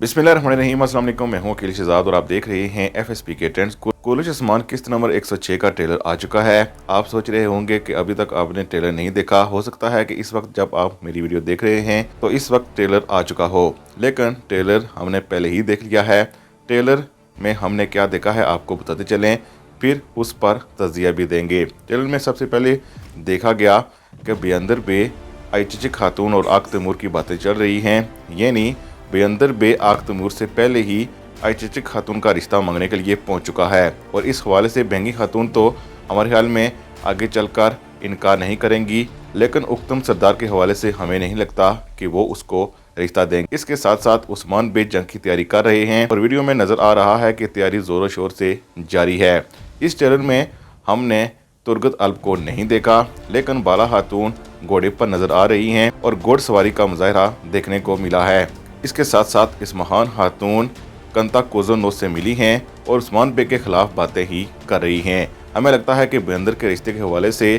वालेकुम मैं हूँ अकील शहजाद और आप देख रहे हैं एफ़ एस पी के ट्रेंड्स कोलिश आसमान किस्त नंबर 106 का ट्रेलर आ चुका है। आप सोच रहे होंगे कि अभी तक आपने ट्रेलर नहीं देखा। हो सकता है कि इस वक्त जब आप मेरी वीडियो देख रहे हैं तो इस वक्त ट्रेलर आ चुका हो। लेकिन ट्रेलर हमने पहले ही देख लिया है। ट्रेलर में हमने क्या देखा है, आपको बताते चलें। फिर उस पर तजिया भी देंगे। ट्रेलर में सबसे पहले देखा गया कि बेअंदर बे आई खातून और आग तैमूर की बातें चल रही हैं। यानी बेअंदर बे आग तमूर से पहले ही आईचिक खातून का रिश्ता मांगने के लिए पहुँच चुका है। और इस हवाले से बहंगी खातून तो हमारे ख्याल में आगे चलकर इनकार नहीं करेंगी, लेकिन उक्तम सरदार के हवाले से हमें नहीं लगता कि वो उसको रिश्ता देंगे। इसके साथ साथ उस्मान बे जंग की तैयारी कर रहे हैं और वीडियो में नज़र आ रहा है कि तैयारी जोरों शोर से जारी है। इस ट्रेलर में हमने तुर्गत अल्प को नहीं देखा, लेकिन बाला खातून घोड़े पर नज़र आ रही हैं और घोड़सवारी का मुजाहरा देखने को मिला है। इसके साथ साथ इस महान खातून कंता कोजोनो से मिली हैं और उस्मान बे के खिलाफ बातें ही कर रही हैं। हमें लगता है कि बेंदर के रिश्ते के हवाले से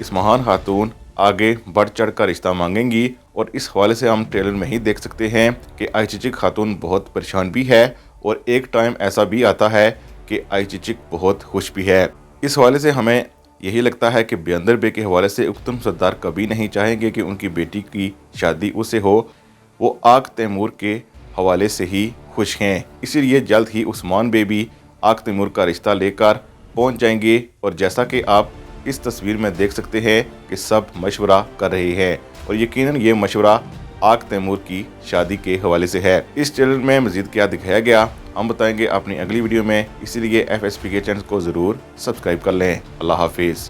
इस महान खातून आगे बढ़ चढ़ कर रिश्ता मांगेंगी और इस हवाले से हम ट्रेलर में ही देख सकते हैं कि आईचिचिक खातून बहुत परेशान भी है और एक टाइम ऐसा भी आता है कि आईचिचिक बहुत खुश भी है। इस हवाले से हमें यही लगता है कि बेंदर बे के हवाले से उत्तम सरदार कभी नहीं चाहेंगे कि उनकी बेटी की शादी उसे हो। वो आग तैमूर के हवाले से ही खुश हैं। इसीलिए जल्द ही उस्मान बेबी आग तैमूर का रिश्ता लेकर पहुँच जाएँगे और जैसा कि आप इस तस्वीर में देख सकते हैं कि सब मशवरा कर रहे हैं और यकीनन ये मशवरा आग तैमूर की शादी के हवाले से है। इस चैनल में मजीद क्या दिखाया गया, हम बताएँगे अपनी अगली वीडियो में। इसीलिए एफ़ एस पी के चैनल को ज़रूर सब्सक्राइब कर लें। अल्लाह हाफिज़।